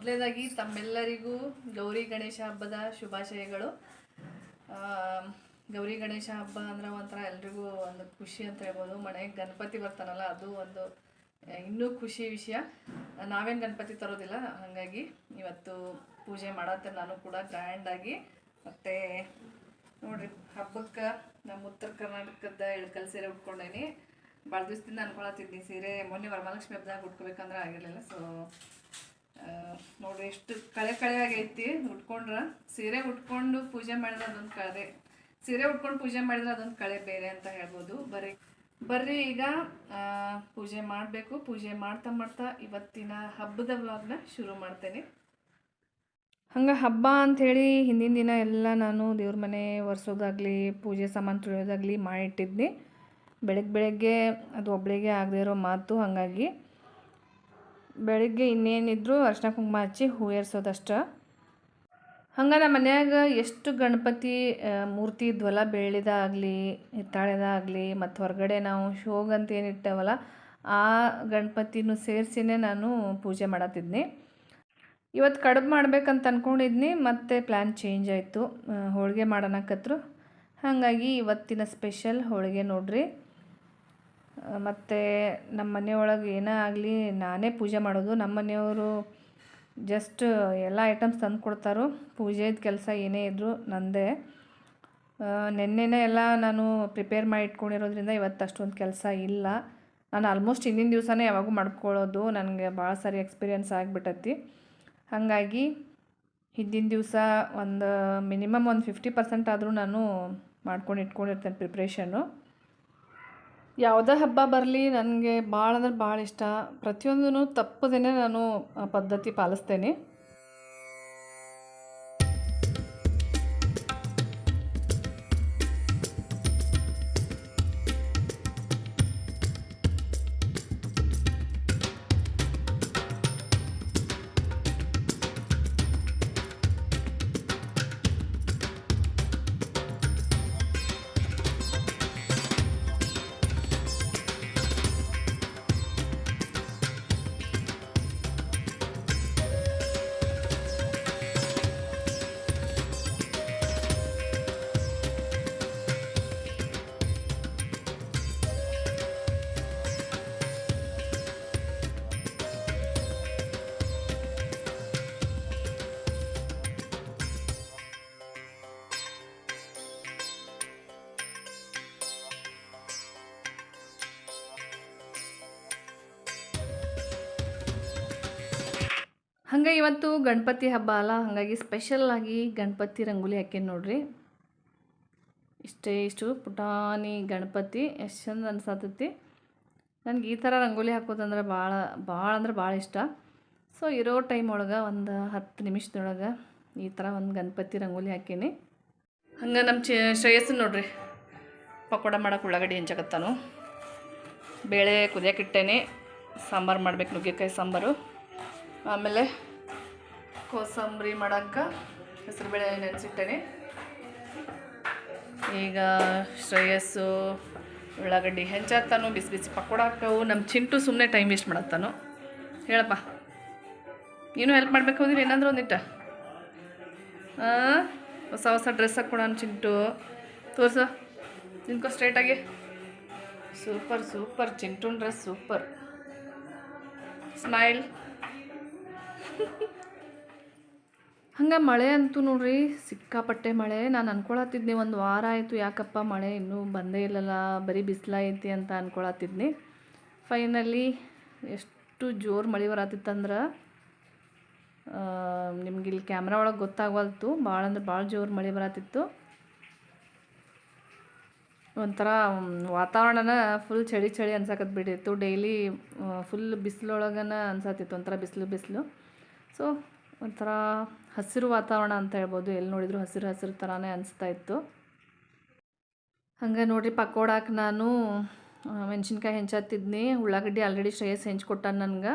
ಮೊದಲನೇದಾಗಿ ತಮ್ಮೆಲ್ಲರಿಗೂ ಗೌರಿ ಗಣೇಶ ಹಬ್ಬದ ಶುಭಾಶಯಗಳು. ಗೌರಿ ಗಣೇಶ ಹಬ್ಬ ಅಂದ್ರೆ ಒಂಥರ ಎಲ್ರಿಗೂ ಒಂದು ಖುಷಿ ಅಂತ ಹೇಳ್ಬೋದು. ಮನೆಗೆ ಗಣಪತಿ ಬರ್ತಾನಲ್ಲ, ಅದು ಒಂದು ಇನ್ನೂ ಖುಷಿ ವಿಷಯ. ನಾವೇನು ಗಣಪತಿ ತರೋದಿಲ್ಲ, ಹಾಗಾಗಿ ಇವತ್ತು ಪೂಜೆ ಮಾಡತ್ತೆ ನಾನು ಕೂಡ ಗ್ರ್ಯಾಂಡಾಗಿ ಮತ್ತು ನೋಡ್ರಿ, ಹಬ್ಬಕ್ಕೆ ನಮ್ಮ ಉತ್ತರ ಕರ್ನಾಟಕದ ಇಳಕಲ್ ಸೀರೆ ಉಟ್ಕೊಂಡೇನಿ. ಭಾಳ ದಿವಸದಿಂದ ಅನ್ಕೊಳತ್ತಿದ್ದೀನಿ ಸೀರೆ. ಮೊನ್ನೆ ವರಮಹಾಲಕ್ಷ್ಮಿ ಹಬ್ಬದಾಗ ಉಟ್ಕೋಬೇಕಂದ್ರೆ ಆಗಿರಲಿಲ್ಲ ಸೊ ನೋಡ್ರಿ, ಎಷ್ಟು ಕಳೆ ಕಳೆ ಆಗೈತಿ ಉಟ್ಕೊಂಡ್ರ. ಸೀರೆ ಉಟ್ಕೊಂಡು ಪೂಜೆ ಮಾಡಿದ್ರೆ ಅದೊಂದು ಕಳೆ, ಸೀರೆ ಉಟ್ಕೊಂಡು ಪೂಜೆ ಮಾಡಿದ್ರೆ ಅದೊಂದು ಕಳೆ ಬೇರೆ ಅಂತ ಹೇಳ್ಬೋದು. ಬರೀ, ಬರ್ರಿ ಈಗ ಪೂಜೆ ಮಾಡಬೇಕು. ಪೂಜೆ ಮಾಡ್ತಾ ಮಾಡ್ತಾ ಇವತ್ತಿನ ಹಬ್ಬದ ವ್ಲಾಗ್ನ ಶುರು ಮಾಡ್ತೇನೆ. ಹಂಗೆ ಹಬ್ಬ ಅಂಥೇಳಿ ಹಿಂದಿನ ದಿನ ಎಲ್ಲ ನಾನು ದೇವ್ರ ಮನೆ ಒರೆಸೋದಾಗಲಿ, ಪೂಜೆ ಸಾಮಾನು ತೊಳೆಯೋದಾಗಲಿ ಮಾಡಿಟ್ಟಿದ್ನಿ. ಬೆಳಗ್ಗೆ ಬೆಳಗ್ಗೆ, ಅದು ಒಬ್ಬಳಿಗೆ ಆಗದೇ ಇರೋ ಮಾತು, ಹಾಗಾಗಿ ಬೆಳಿಗ್ಗೆ ಇನ್ನೇನಿದ್ರು ಅರ್ಶಿನ ಕುಂಕುಮ ಹಚ್ಚಿ ಹೂ ಏರ್ಸೋದಷ್ಟ. ಹಂಗೆ ನಮ್ಮ ಮನ್ಯಾಗ ಎಷ್ಟು ಗಣಪತಿ ಮೂರ್ತಿ ಇದ್ವಲ್ಲ ಬೆಳ್ಳಿದಾಗಲಿ, ಹಿತ್ತಾಳೆದಾಗಲಿ, ಮತ್ತು ಹೊರಗಡೆ ನಾವು ಶೋಗಂತ ಏನು ಇಟ್ಟವಲ್ಲ, ಆ ಗಣಪತಿನೂ ಸೇರಿಸಿನೇ ನಾನು ಪೂಜೆ ಮಾಡತ್ತಿದ್ನಿ. ಇವತ್ತು ಕಡುಬು ಮಾಡ್ಬೇಕಂತ ಅಂದ್ಕೊಂಡಿದ್ನಿ ಮತ್ತೆ ಪ್ಲ್ಯಾನ್ ಚೇಂಜ್ ಆಯಿತು. ಹೋಳಿಗೆ ಮಾಡೋಣಕತ್ರು. ಹಾಗಾಗಿ ಇವತ್ತಿನ ಸ್ಪೆಷಲ್ ಹೋಳಿಗೆ ನೋಡ್ರಿ. ಮತ್ತು ನಮ್ಮ ಮನೆಯೊಳಗೆ ಏನೇ ಆಗಲಿ ನಾನೇ ಪೂಜೆ ಮಾಡೋದು. ನಮ್ಮ ಮನೆಯವರು ಜಸ್ಟ್ ಎಲ್ಲ ಐಟಮ್ಸ್ ತಂದು ಕೊಡ್ತಾರೋ. ಪೂಜೆದ ಕೆಲಸ ಏನೇ ಇದ್ದರೂ ನನ್ನದೇ ನಿನ್ನೆನೇ ಎಲ್ಲ ನಾನು ಪ್ರಿಪೇರ್ ಮಾಡಿ ಇಟ್ಕೊಂಡಿರೋದ್ರಿಂದ ಇವತ್ತು ಅಷ್ಟೊಂದು ಕೆಲಸ ಇಲ್ಲ. ನಾನು ಆಲ್ಮೋಸ್ಟ್ ಹಿಂದಿನ ದಿವಸನೇ ಯಾವಾಗೂ ಮಾಡ್ಕೊಳ್ಳೋದು ನನಗೆ ಭಾಳ ಸಾರಿ ಎಕ್ಸ್ಪೀರಿಯೆನ್ಸ್ ಆಗಿಬಿಟ್ಟತಿ ಹಾಗಾಗಿ ಹಿಂದಿನ ದಿವಸ ಒಂದು ಮಿನಿಮಮ್ ಒಂದು ಫಿಫ್ಟಿ ಪರ್ಸೆಂಟ್ ಆದರೂ ನಾನು ಮಾಡ್ಕೊಂಡು ಇಟ್ಕೊಂಡಿರ್ತೇನೆ ಪ್ರಿಪ್ರೇಷನ್ನು ಯಾವುದೇ ಹಬ್ಬ ಬರಲಿ ನನಗೆ ಭಾಳ ಅಂದ್ರೆ ಭಾಳ ಇಷ್ಟ. ಪ್ರತಿಯೊಂದೂ ತಪ್ಪದೇ ನಾನು ಪದ್ಧತಿ ಪಾಲಿಸ್ತೇನೆ. ಹಾಗೆ ಇವತ್ತು ಗಣಪತಿ ಹಬ್ಬ ಅಲ್ಲ, ಹಾಗಾಗಿ ಸ್ಪೆಷಲ್ಲಾಗಿ ಗಣಪತಿ ರಂಗೋಲಿ ಹಾಕೇನಿ ನೋಡ್ರಿ. ಇಷ್ಟೇ ಇಷ್ಟು ಪುಟಾಣಿ ಗಣಪತಿ, ಎಷ್ಟು ಚಂದ ಅನ್ಸತ್ತೈತಿ ನನಗೆ ಈ ಥರ ರಂಗೋಲಿ ಹಾಕೋದಂದ್ರೆ ಭಾಳ ಭಾಳ ಅಂದ್ರೆ ಭಾಳ ಇಷ್ಟ. ಸೊ ಇರೋ ಟೈಮ್ ಒಳಗೆ ಒಂದು ಹತ್ತು ನಿಮಿಷದೊಳಗೆ ಈ ಥರ ಒಂದು ಗಣಪತಿ ರಂಗೋಲಿ ಹಾಕೀನಿ ಹಂಗೆ ನಮ್ಮ ಚ ಶ್ರೇಯಸ್ಸು ನೋಡ್ರಿ, ಪಕೋಡ ಮಾಡೋಕೆ ಉಳ್ಳಾಗಡ್ಡಿ ಹೆಂಚಾಗತ್ತಾನು ಬೇಳೆ ಕುದಿಯಕ್ಕಿಟ್ಟೇನೆ ಸಾಂಬಾರು ಮಾಡ್ಬೇಕು ನುಗ್ಗೆಕಾಯಿ ಸಾಂಬಾರು. ಆಮೇಲೆ ಕೋಸಂಬರಿ ಮಾಡೋಕ್ಕೆ ಹೆಸರುಬೇಳೆ ನೆನೆಸಿಟ್ಟೇನೆ. ಈಗ ಶ್ರೇಯಸ್ಸು, ಉಳ್ಳಾಗಡ್ಡಿ ಹೆಂಚಾತ್ತಾನು ಬಿಸಿ ಬಿಸಿ ಪಕೋಡ ಹಾಕವು ನಮ್ಮ ಚಿಂಟು ಸುಮ್ಮನೆ ಟೈಮ್ ವೇಸ್ಟ್ ಮಾಡತ್ತಾನು. ಹೇಳಪ್ಪ. ನೀನು ಹೆಲ್ಪ್ ಮಾಡಬೇಕು ಅಂದ್ರೆ ಏನಾದರೂ ಒಂದಿಟ್ಟ. ಹೊಸ ಹೊಸ ಡ್ರೆಸ್ ಹಾಕ್ಕೊಡೋಣ ಚಿಂಟು. ತೋರ್ಸು. ನಿನ್ಕೋ ಸ್ಟ್ರೈಟಾಗಿ ಸೂಪರ್ ಸೂಪರ್ ಚಿಂಟುನ್ ಡ್ರೆಸ್ ಸೂಪರ್ ಸ್ಮೈಲ್ ಹಂಗೆ ಮಳೆ ಅಂತೂ ನೋಡ್ರಿ, ಸಿಕ್ಕಾಪಟ್ಟೆ ಮಳೆ. ನಾನು ಅನ್ಕೊಳತ್ತಿದ್ನಿ ಒಂದು ವಾರ ಆಯಿತು, ಯಾಕಪ್ಪ ಮಳೆ ಇನ್ನೂ ಬಂದೇ ಇಲ್ಲಲ್ಲ, ಬರೀ ಬಿಸಿಲೈತಿ ಅಂತ ಅನ್ಕೊಳತ್ತಿದ್ನಿ. ಫೈನಲಿ ಎಷ್ಟು ಜೋರು ಮಳೆ ಬರತ್ತಿತ್ತಂದ್ರೆ ನಿಮ್ಗೆ ಇಲ್ಲಿ ಕ್ಯಾಮ್ರಾ ಒಳಗೆ ಗೊತ್ತಾಗವಲ್ತು ಭಾಳ ಅಂದ್ರೆ ಭಾಳ ಜೋರು ಮಳೆ ಬರತ್ತಿತ್ತು. ಒಂಥರ ವಾತಾವರಣನ ಫುಲ್ ಚಳಿ ಚಳಿ ಅನ್ಸಕತ್ ಬಿಟ್ಟಿತ್ತು ಡೈಲಿ ಫುಲ್ ಬಿಸಿಲೊಳಗನ ಅನ್ಸತ್ತಿತ್ತು ಒಂಥರ ಬಿಸಿಲು ಬಿಸಿಲು. ಸೊ ಒಂಥರ ಹಸಿರು ವಾತಾವರಣ ಅಂತ ಹೇಳ್ಬೋದು. ಎಲ್ಲಿ ನೋಡಿದ್ರು ಹಸಿರು ಹಸಿರು ಥರನೇ ಅನಿಸ್ತಾ ಇತ್ತು. ಹಂಗೆ ನೋಡಿರಿ ಪಕೋಡಾಕ್ ನಾನು ಮೆಣಸಿನ್ಕಾಯಿ ಹೆಂಚತ್ತಿದ್ನಿ ಉಳ್ಳಾಗಡ್ಡಿ ಆಲ್ರೆಡಿ ಶ್ರೇಯಸ್ ಹೆಂಚ್ಕೊಟ್ಟಾನ ನನಗೆ.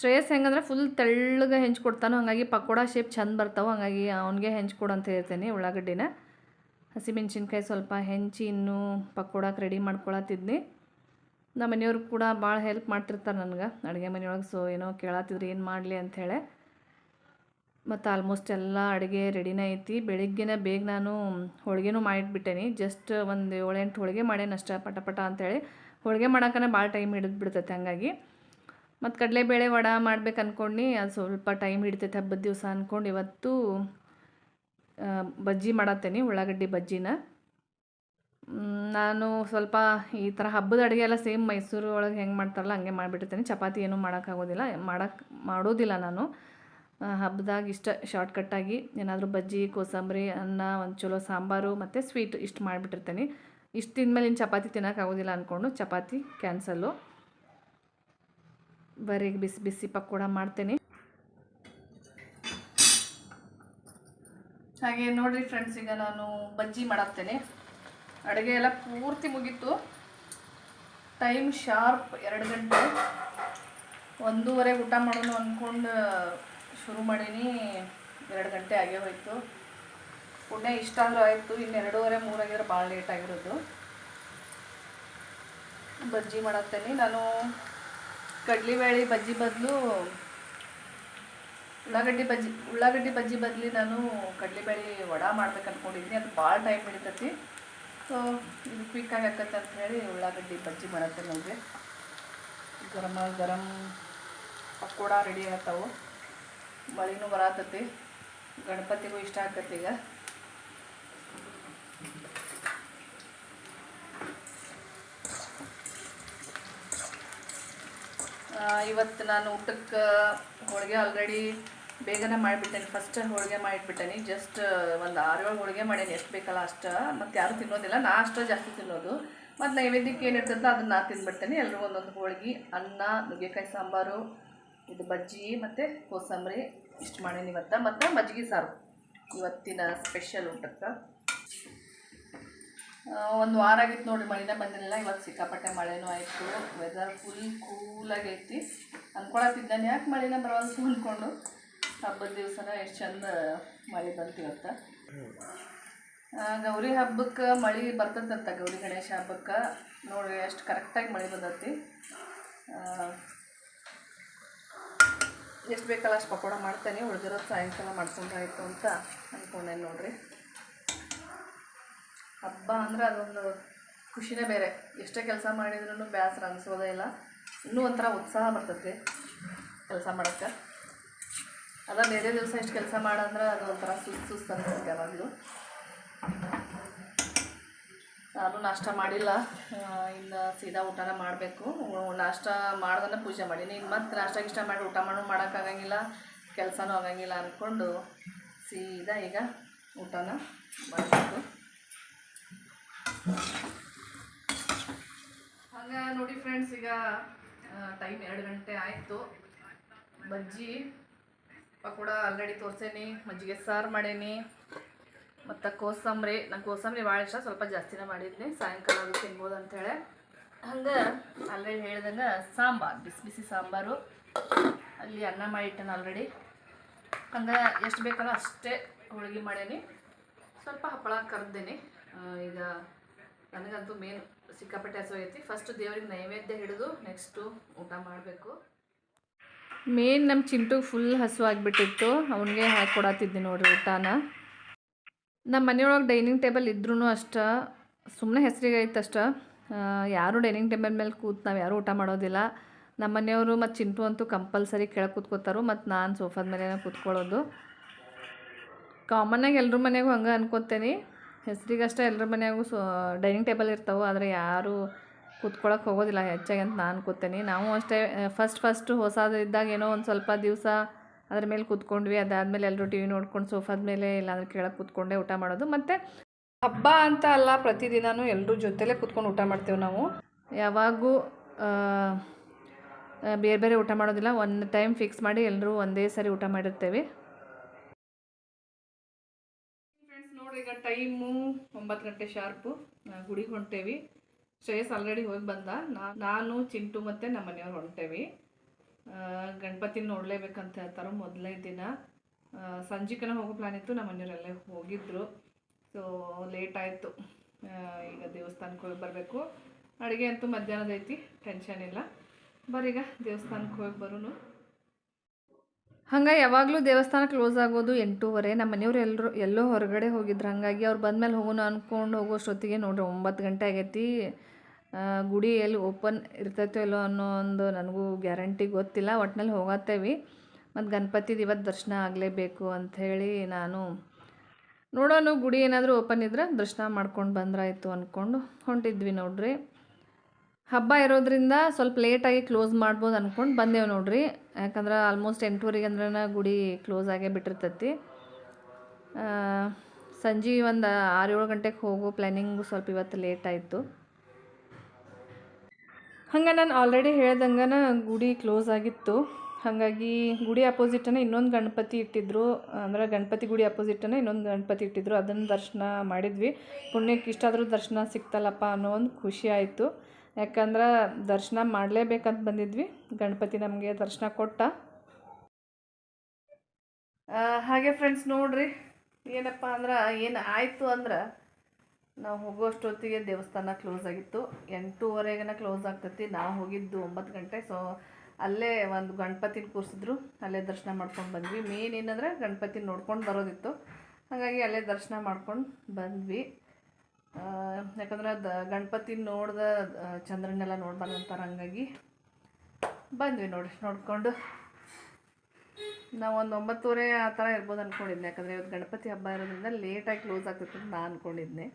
ಶ್ರೇಯಸ್ ಹೆಂಗಂದ್ರೆ ಫುಲ್ ತೆಳ್ಳಗೆ ಹೆಂಚ್ಕೊಡ್ತಾನೋ, ಹಾಗಾಗಿ ಪಕೋಡ ಶೇಪ್ ಚಂದ ಬರ್ತಾವೆ, ಹಾಗಾಗಿ ಅವನಿಗೆ ಹೆಂಚ್ಕೊಡು ಅಂತ ಹೇಳ್ತೇನೆ ಉಳ್ಳಾಗಡ್ಡಿನ. ಹಸಿಮೆಣ್ಸಿನ್ಕಾಯಿ ಸ್ವಲ್ಪ ಹೆಂಚಿ ಇನ್ನೂ ಪಕೋಡಕ್ಕೆ ರೆಡಿ ಮಾಡ್ಕೊಳತ್ತಿದ್ನಿ. ನಮ್ಮ ಮನೆಯವ್ರು ಕೂಡ ಭಾಳ ಹೆಲ್ಪ್ ಮಾಡ್ತಿರ್ತಾರೆ ನನಗೆ. ಅಡುಗೆ ಮನೆಯೊಳಗೆ ಸೊ ಏನೋ ಕೇಳತ್ತಿದ್ರು ಏನು ಮಾಡಲಿ ಅಂಥೇಳಿ ಮತ್ತು ಆಲ್ಮೋಸ್ಟ್ ಎಲ್ಲ ಅಡುಗೆ ರೆಡಿನೇ ಐತಿ. ಬೆಳಿಗ್ಗೆನ ಬೇಗ ನಾನು ಹೋಳಿಗೆನೂ ಮಾಡಿಟ್ಬಿಟ್ಟೇನಿ ಜಸ್ಟ್ ಒಂದು ಏಳೆಂಟು ಹೋಳಿಗೆ ಮಾಡೇನು ಅಷ್ಟೇ, ಪಟ ಪಟ ಅಂಥೇಳಿ ಹೋಳಿಗೆ ಮಾಡೋಕ್ಕೆ ಭಾಳ ಟೈಮ್ ಹಿಡಿದು ಬಿಡ್ತೈತೆ ಹಂಗಾಗಿ ಮತ್ತು ಕಡಲೆಬೇಳೆ ವಡ ಮಾಡ್ಬೇಕು ಅಂದ್ಕೊಂಡು ಅದು ಸ್ವಲ್ಪ ಟೈಮ್ ಹಿಡಿತೈತೆ ಹಬ್ಬದ ದಿವಸ ಅಂದ್ಕೊಂಡು ಇವತ್ತು ಬಜ್ಜಿ ಮಾಡತ್ತೇನೆ, ಉಳ್ಳಾಗಡ್ಡಿ ಬಜ್ಜಿನ. ನಾನು ಸ್ವಲ್ಪ ಈ ಥರ ಹಬ್ಬದ ಅಡುಗೆ ಎಲ್ಲ ಸೇಮ್ ಮೈಸೂರು ಒಳಗೆ ಹೆಂಗೆ ಮಾಡ್ತಾರಲ್ಲ, ಹಂಗೆ ಮಾಡಿಬಿಟ್ಟಿರ್ತೀನಿ. ಚಪಾತಿ ಏನೂ ಮಾಡೋಕ್ಕಾಗೋದಿಲ್ಲ ಮಾಡೋಕ್ಕೆ ಮಾಡೋದಿಲ್ಲ ನಾನು. ಹಬ್ಬದಾಗ ಇಷ್ಟ ಶಾರ್ಟ್ಕಟ್ಟಾಗಿ ಏನಾದರೂ ಬಜ್ಜಿ, ಕೋಸಂಬರಿ, ಅನ್ನ ಒಂದು ಚಲೋ ಸಾಂಬಾರು ಮತ್ತು ಸ್ವೀಟ್ ಇಷ್ಟು ಮಾಡಿಬಿಟ್ಟಿರ್ತೀನಿ. ಇಷ್ಟು ತಿಂದಮೇಲೆ ಇನ್ನು ಚಪಾತಿ ತಿನ್ನೋಕ್ಕಾಗೋದಿಲ್ಲ ಅಂದ್ಕೊಂಡು ಚಪಾತಿ ಕ್ಯಾನ್ಸಲ್ಲು ಬರೀ ಬಿಸಿ ಬಿಸಿ ಪಕೋಡ ಮಾಡ್ತೇನೆ. ಹಾಗೆ ನೋಡ್ರಿ ಫ್ರೆಂಡ್ಸ್ ಈಗ ನಾನು ಬಜ್ಜಿ ಮಾಡತ್ತೇನೆ ಅಡುಗೆ ಎಲ್ಲ ಪೂರ್ತಿ ಮುಗೀತು. ಟೈಮ್ ಶಾರ್ಪ್ ಎರಡು ಗಂಟೆ. ಒಂದೂವರೆ ಊಟ ಮಾಡೋಣ ಅಂದ್ಕೊಂಡು ಶುರು ಮಾಡೀನಿ. ಎರಡು ಗಂಟೆ ಆಗೇ ಹೋಯಿತು. ಪುಣ್ಯ ಇಷ್ಟ ಆದರೂ ಆಯಿತು. ಇನ್ನು ಎರಡೂವರೆ ಮೂರಾಗಿದ್ರೆ ಭಾಳ ಲೇಟ್ ಆಗಿರೋದು. ಬಜ್ಜಿ ಮಾಡತ್ತೇನೆ. ನಾನು ಕಡ್ಲಿಬೇಳೆ ಬಜ್ಜಿ ಬದಲು, ಉಳ್ಳಾಗಡ್ಡಿ ಬಜ್ಜಿ ಉಳ್ಳಾಗಡ್ಡಿ ಬಜ್ಜಿ ಬದಲಿ ನಾನು ಕಡಲೆಬೇಳೆ ವಡಾ ಮಾಡ್ಬೇಕು ಅಂದ್ಕೊಂಡಿದ್ದೀನಿ ಅದು ಭಾಳ ಟೈಮ್ ಹಿಡಿತೈತಿ. ಸೊ, ಇದು ಕ್ವಿಕ್ಕಾಗಿ ಆಕತ್ತೆ ಅಂತ ಹೇಳಿ ಉಳ್ಳಾಗಡ್ಡಿ ಬಜ್ಜಿ ಮಾಡತ್ತೆ ನಮಗೆ. ಗರಮ ಗರಮ್ ಪಕೋಡ ರೆಡಿ ಆಗತ್ತವು ಮಳಿನೂ ಬರತ್ತತಿ ಗಣಪತಿಗೂ ಇಷ್ಟ ಆಕತ್ತೆ ಈಗ. ಇವತ್ತು ನಾನು ಊಟಕ್ಕೆ ಹೋಳಿಗೆ ಆಲ್ರೆಡಿ ಬೇಗನೆ ಮಾಡಿಬಿಟ್ಟೇನೆ ಫಸ್ಟ್ ಹೋಳಿಗೆ ಮಾಡಿಬಿಟ್ಟೇನೆ ಜಸ್ಟ್ ಒಂದು ಆರು ಏಳು ಹೋಳಿಗೆ ಮಾಡೇನಿ. ಎಷ್ಟು ಬೇಕಲ್ಲ ಅಷ್ಟು. ಮತ್ತು ಯಾರು ತಿನ್ನೋದಿಲ್ಲ. ನಾ ಅಷ್ಟು ಜಾಸ್ತಿ ತಿನ್ನೋದು. ಮತ್ತು ನೈವೇದ್ಯಕ್ಕೆ ಏನಿರ್ತೈತೆ ಅದನ್ನು ನಾ ತಿಂದ್ಬಿಡ್ತೇನೆ ಎಲ್ಲರೂ ಒಂದೊಂದು ಹೋಳಿಗೆ, ಅನ್ನ, ನುಗ್ಗೆಕಾಯಿ ಸಾಂಬಾರು, ಇದು ಬಜ್ಜಿ, ಮತ್ತು ಕೋಸಂಬರಿ ಇಷ್ಟು ಮಾಡೇನಿ ಇವತ್ತು. ಮತ್ತು ಮಜ್ಜಿಗೆ ಸಾರು. ಇವತ್ತಿನ ಸ್ಪೆಷಲ್ ಊಟಕ್ಕೆ. ಒಂದು ವಾರ ಆಗಿತ್ತು ನೋಡಿರಿ ಮಳೆನೇ ಬಂದಿರಲಿಲ್ಲ. ಇವತ್ತು ಸಿಕ್ಕಾಪಟ್ಟೆ ಮಳೆನೂ ಆಯಿತು. ವೆದರ್ ಫುಲ್ ಕೂಲಾಗೈತಿ ಅಂದ್ಕೊಳತ್ತಿದ್ದಾನೆ ಯಾಕೆ ಮಳೆನೇ ಬರೋದು ಅಂದ್ಕೊಂಡು. ಹಬ್ಬದ ದಿವಸನ ಎಷ್ಟು ಚಂದ ಮಳೆ ಬಂತು ಗೌರಿ ಹಬ್ಬಕ್ಕೆ ಮಳೆ ಬರ್ತದಂತ ಗೌರಿ ಗಣೇಶ ಹಬ್ಬಕ್ಕೆ. ನೋಡಿ ಎಷ್ಟು ಕರೆಕ್ಟಾಗಿ ಮಳೆ ಬಂದತಿ. ಎಷ್ಟು ಬೇಕಲ್ಲ ಅಷ್ಟು ಪಕೋಡ ಮಾಡ್ತೇನೆ, ಉಳಿದಿರೋದು ಸಾಯಂಕಾಲ ಮಾಡ್ಕೊಂಡ್ರಾಯ್ತು ಅಂತ ಅಂದ್ಕೊಂಡೆ ನೋಡಿರಿ. ಹಬ್ಬ ಅಂದ್ರೆ ಅದೊಂದು ಖುಷಿನೇ ಬೇರೆ. ಎಷ್ಟೇ ಕೆಲಸ ಮಾಡಿದ್ರೂ ಬೇಸರ ಅನಿಸೋದೇ ಇಲ್ಲ. ಇನ್ನೂ ಒಂಥರ ಉತ್ಸಾಹ ಬರ್ತೈತಿ ಕೆಲಸ ಮಾಡೋಕ್ಕೆ. ಅದ ಬೇರೆ ದಿವಸ ಎಷ್ಟು ಕೆಲಸ ಮಾಡಂದ್ರೆ ಅದು ಒಂಥರ ಸುಸ್ತು ಸುಸ್ತು ಅನ್ಸುತ್ತೆ ಯಾವಾಗಲೂ ನಾನು ನಾಷ್ಟ ಮಾಡಿಲ್ಲ. ಇನ್ನು ಸೀದಾ ಊಟನ ಮಾಡಬೇಕು. ನಾಷ್ಟ ಮಾಡ್ದನ್ನ ಪೂಜೆ ಮಾಡೀನಿ. ನೀನು ಮತ್ತೆ ನಾಷ್ಟ ಗಿಷ್ಟ ಮಾಡಿ ಊಟ ಮಾಡು ಮಾಡೋಕ್ಕಾಗಂಗಿಲ್ಲ ಕೆಲಸನೂ ಆಗಂಗಿಲ್ಲ ಅಂದ್ಕೊಂಡು ಸೀದಾ ಈಗ ಊಟನ ಮಾಡಬೇಕು. ಹಂಗೆ ನೋಡಿ ಫ್ರೆಂಡ್ಸ್ ಈಗ ಟೈಮ್ ಎರಡು ಗಂಟೆ ಆಯಿತು. ಬಜ್ಜಿ ಪಕೋಡ ಆಲ್ರೆಡಿ ತೋರ್ಸೇನಿ, ಮಜ್ಜಿಗೆ ಸಾರು ಮಾಡೇನಿ. ಮತ್ತು ಕೋಸಂಬರಿ, ನಂಗೆ ಕೋಸಂಬರಿ ಭಾಳ ಇಷ್ಟ, ಸ್ವಲ್ಪ ಜಾಸ್ತಿನೇ ಮಾಡಿದ್ನಿ. ಸಾಯಂಕಾಲ ಅದು ತಿನ್ಬೋದು ಅಂಥೇಳಿ ಹಂಗೆ ಆಲ್ರೆಡಿ ಹೇಳ್ದಂಗೆ ಸಾಂಬಾರು, ಬಿಸಿ ಬಿಸಿ ಸಾಂಬಾರು. ಅಲ್ಲಿ ಅನ್ನ ಮಾಡಿಟ್ಟೇನೆ ಆಲ್ರೆಡಿ. ಹಂಗೆ ಎಷ್ಟು ಬೇಕಲ್ಲ ಅಷ್ಟೇ ಹೋಳಿಗೆ ಮಾಡೇನಿ. ಸ್ವಲ್ಪ ಹಪ್ಪಳ ಕರೆದೇನಿ. ಈಗ ನನಗಂತೂ ಮೇನ್ ಸಿಕ್ಕಾಪಟ್ಟೆ ಹಸುವೈತಿ ಫಸ್ಟ್ ದೇವ್ರಿಗೆ ನೈವೇದ್ಯ ಹಿಡಿದು ನೆಕ್ಸ್ಟು ಊಟ ಮಾಡಬೇಕು. ಮೇನ್ ನಮ್ಮ ಚಿಂಟು ಫುಲ್ ಹಸು ಆಗಿಬಿಟ್ಟಿತ್ತು. ಅವನಿಗೆ ಹಾಕಿ ಕೊಡತ್ತಿದ್ದೆ ನೋಡಿರಿ ಊಟನ. ನಮ್ಮ ಮನೆಯೊಳಗೆ ಡೈನಿಂಗ್ ಟೇಬಲ್ ಇದ್ರೂ ಅಷ್ಟ ಸುಮ್ಮನೆ ಹೆಸರಿಗೆ ಅಷ್ಟ ಯಾರೂ ಡೈನಿಂಗ್ ಟೇಬಲ್ ಮೇಲೆ ಕೂತು ನಾವು ಯಾರೂ ಊಟ ಮಾಡೋದಿಲ್ಲ. ನಮ್ಮ ಮನೆಯವರು ಮತ್ತು ಚಿಂಟು ಅಂತೂ ಕಂಪಲ್ಸರಿ ಕೆಳಗೆ ಕೂತ್ಕೋತಾರು, ಮತ್ತು ನಾನು ಸೋಫಾದ ಮೇಲೆ ಕೂತ್ಕೊಳ್ಳೋದು. ಕಾಮನ್ನಾಗಿ ಎಲ್ಲರ ಮನೆಗೂ ಹಂಗೆ ಅನ್ಕೋತೇನೆ. ಹೆಸರಿಗಷ್ಟೇ ಎಲ್ಲರ ಮನೆಯಾಗೂ ಸೊ ಡೈನಿಂಗ್ ಟೇಬಲ್ ಇರ್ತಾವೆ, ಆದರೆ ಯಾರು ಕೂತ್ಕೊಳ್ಳೋಕೆ ಹೋಗೋದಿಲ್ಲ, ಹೆಚ್ಚಾಗಿ ಅಂತ ನಾನು ಕೂತೇನೆ. ನಾವು ಅಷ್ಟೇ ಫಸ್ಟ್ ಫಸ್ಟ್ ಹೊಸದು ಇದ್ದಾಗ ಏನೋ ಒಂದು ಸ್ವಲ್ಪ ದಿವಸ ಅದ್ರ ಮೇಲೆ ಕೂತ್ಕೊಂಡ್ವಿ. ಅದಾದಮೇಲೆ ಎಲ್ಲರೂ ಟಿ ವಿ ನೋಡ್ಕೊಂಡು ಸೋಫಾದ ಮೇಲೆ ಇಲ್ಲಾಂದ್ರೆ ಕೆಳಗೆ ಕೂತ್ಕೊಂಡೆ ಊಟ ಮಾಡೋದು. ಮತ್ತು ಹಬ್ಬ ಅಂತ ಅಲ್ಲ ಪ್ರತಿದಿನವೂ ಎಲ್ಲರೂ ಜೊತೆಲೇ ಕೂತ್ಕೊಂಡು ಊಟ ಮಾಡ್ತೇವೆ ನಾವು. ಯಾವಾಗೂ ಬೇರೆ ಬೇರೆ ಊಟ ಮಾಡೋದಿಲ್ಲ. ಒಂದು ಟೈಮ್ ಫಿಕ್ಸ್ ಮಾಡಿ ಎಲ್ಲರೂ ಒಂದೇ ಸರಿ ಊಟ ಮಾಡಿರ್ತೇವೆ. ಫ್ರೆಂಡ್ಸ್ ನೋಡ್ರಿ, ಈಗ ಟೈಮು ಒಂಬತ್ತು ಗಂಟೆ ಶಾರ್ಪು ಗುಡಿಗೆ ಹೊಂಟೇವಿ. ಶ್ರೇಯಸ್ ಆಲ್ರೆಡಿ ಹೋಗಿ ಬಂದ. ನಾನು, ಚಿಂಟು ಮತ್ತು ನಮ್ಮ ಮನೆಯವ್ರು ಗಣಪತಿ ಗಣಪತಿನ ನೋಡಲೇಬೇಕಂತ ಹೇಳ್ತಾರೆ ಮೊದಲನೇ ದಿನ. ಸಂಜೆಕನ ಹೋಗೋ ಪ್ಲಾನ್ ಇತ್ತು, ನಮ್ಮ ಮನೆಯವರೆಲ್ಲ ಹೋಗಿದ್ರು. ಸೊ ಲೇಟ್ ಆಯಿತು. ಈಗ ದೇವಸ್ಥಾನಕ್ಕೆ ಹೋಗಿ ಬರಬೇಕು. ಅಡುಗೆ ಅಂತೂ ಮಧ್ಯಾಹ್ನದ ಐತಿ ಟೆನ್ಷನ್ ಇಲ್ಲ. ಬರೀಗ ದೇವಸ್ಥಾನಕ್ಕೆ ಹೋಗಿ ಬರೋನು. ಹಂಗೆ ಯಾವಾಗಲೂ ದೇವಸ್ಥಾನ ಕ್ಲೋಸ್ ಆಗೋದು ಎಂಟೂವರೆ. ನಮ್ಮ ಮನೆಯವ್ರು ಎಲ್ಲರೂ ಎಲ್ಲೋ ಹೊರಗಡೆ ಹೋಗಿದ್ರು. ಹಾಗಾಗಿ ಅವ್ರು ಬಂದಮೇಲೆ ಹೋಗೋಣ ಅಂದ್ಕೊಂಡು ಹೋಗೋಷ್ಟೊತ್ತಿಗೆ ನೋಡ್ರಿ, ಒಂಬತ್ತು ಗಂಟೆ ಆಗೈತಿ. ಗುಡಿ ಎಲ್ಲಿ ಓಪನ್ ಇರ್ತೈತೋ ಇಲ್ಲೋ ಅನ್ನೋ ಒಂದು ನನಗೂ ಗ್ಯಾರಂಟಿ ಗೊತ್ತಿಲ್ಲ. ಒಟ್ನಲ್ಲಿ ಹೋಗತ್ತೇವಿ. ಮತ್ತು ಗಣಪತಿದು ಇವತ್ತು ದರ್ಶನ ಆಗಲೇಬೇಕು ಅಂಥೇಳಿ ನಾನು ನೋಡೋಣ ಗುಡಿ ಏನಾದರೂ ಓಪನ್ ಇದ್ರೆ ದರ್ಶನ ಮಾಡ್ಕೊಂಡು ಬಂದ್ರಾಯಿತು ಅಂದ್ಕೊಂಡು ಹೊಂಟಿದ್ವಿ ನೋಡ್ರಿ. ಹಬ್ಬ ಇರೋದ್ರಿಂದ ಸ್ವಲ್ಪ ಲೇಟಾಗಿ ಕ್ಲೋಸ್ ಮಾಡ್ಬೋದು ಅಂದ್ಕೊಂಡು ಬಂದೇವು ನೋಡ್ರಿ. ಯಾಕಂದ್ರೆ ಆಲ್ಮೋಸ್ಟ್ ಎಂಟೂವರೆಗೆ ಅಂದ್ರೆ ಗುಡಿ ಕ್ಲೋಸ್ ಆಗೇ ಬಿಟ್ಟಿರ್ತೈತಿ. ಸಂಜೆ ಒಂದು ಆರು ಏಳು ಗಂಟೆಗೆ ಹೋಗೋ ಪ್ಲ್ಯಾನಿಂಗು ಸ್ವಲ್ಪ ಇವತ್ತು ಲೇಟ್ ಆಯಿತು. ಹಂಗೆ ನಾನು ಆಲ್ರೆಡಿ ಹೇಳ್ದಂಗನ ಗುಡಿ ಕ್ಲೋಸ್ ಆಗಿತ್ತು. ಹಾಗಾಗಿ ಗುಡಿ ಅಪೋಸಿಟನ್ನು ಇನ್ನೊಂದು ಗಣಪತಿ ಇಟ್ಟಿದ್ರು. ಅಂದ್ರೆ ಗಣಪತಿ ಗುಡಿ ಅಪೋಸಿಟನ್ನು ಇನ್ನೊಂದು ಗಣಪತಿ ಇಟ್ಟಿದ್ರು. ಅದನ್ನು ದರ್ಶನ ಮಾಡಿದ್ವಿ. ಪುಣ್ಯಕ್ಕೆ ಇಷ್ಟಾದರೂ ದರ್ಶನ ಸಿಕ್ತಲ್ಲಪ್ಪ ಅನ್ನೋ ಒಂದು ಖುಷಿ ಆಯಿತು. ಯಾಕಂದ್ರೆ ದರ್ಶನ ಮಾಡಲೇಬೇಕಂತ ಬಂದಿದ್ವಿ. ಗಣಪತಿ ನಮಗೆ ದರ್ಶನ ಕೊಟ್ಟ. ಹಾಗೆ ಫ್ರೆಂಡ್ಸ್ ನೋಡ್ರಿ. ಏನಪ್ಪ ಅಂದ್ರೆ ಏನು ಆಯಿತು ಅಂದ್ರೆ ನಾವು ಹೋಗೋಷ್ಟೊತ್ತಿಗೆ ದೇವಸ್ಥಾನ ಕ್ಲೋಸ್ ಆಗಿತ್ತು. ಎಂಟೂವರೆಗೆನ ಕ್ಲೋಸ್ ಆಗ್ತೈತಿ. ನಾವು ಹೋಗಿದ್ದು ಒಂಬತ್ತು ಗಂಟೆ. ಸೊ ಅಲ್ಲೇ ಒಂದು ಗಣಪತಿನ ಕೂರಿಸಿದ್ರು. ಅಲ್ಲೇ ದರ್ಶನ ಮಾಡ್ಕೊಂಡು ಬಂದ್ವಿ. ಮೇನ್ ಏನಂದ್ರೆ ಗಣಪತಿ ನೋಡ್ಕೊಂಡು ಬರೋದಿತ್ತು. ಹಾಗಾಗಿ ಅಲ್ಲೇ ದರ್ಶನ ಮಾಡ್ಕೊಂಡು ಬಂದ್ವಿ. ಯಾಕಂದ್ರೆ ದ, ಗಣಪತಿ ನೋಡ್ದ ಚಂದ್ರನೆಲ್ಲ ಚಂದ್ರನ್ನೆಲ್ಲ ನೋಡ್ಬಾರ್ದಂತಾರೆ ಹಂಗಾಗಿ ಬಂದ್ವಿ ನೋಡಿ, ನೋಡಿಕೊಂಡು. ನಾವು ಒಂದು ಒಂಬತ್ತುವರೆ ಆ ಥರ ಇರ್ಬೋದು ಅಂದ್ಕೊಂಡಿದ್ದೆ ಯಾಕಂದರೆ ಇವತ್ತು ಗಣಪತಿ ಹಬ್ಬ ಇರೋದ್ರಿಂದ ಲೇಟಾಗಿ ಕ್ಲೋಸ್ ಆಗ್ತಿತ್ತು ಅಂತ ನಾನು ಅಂದ್ಕೊಂಡಿದ್ದೆ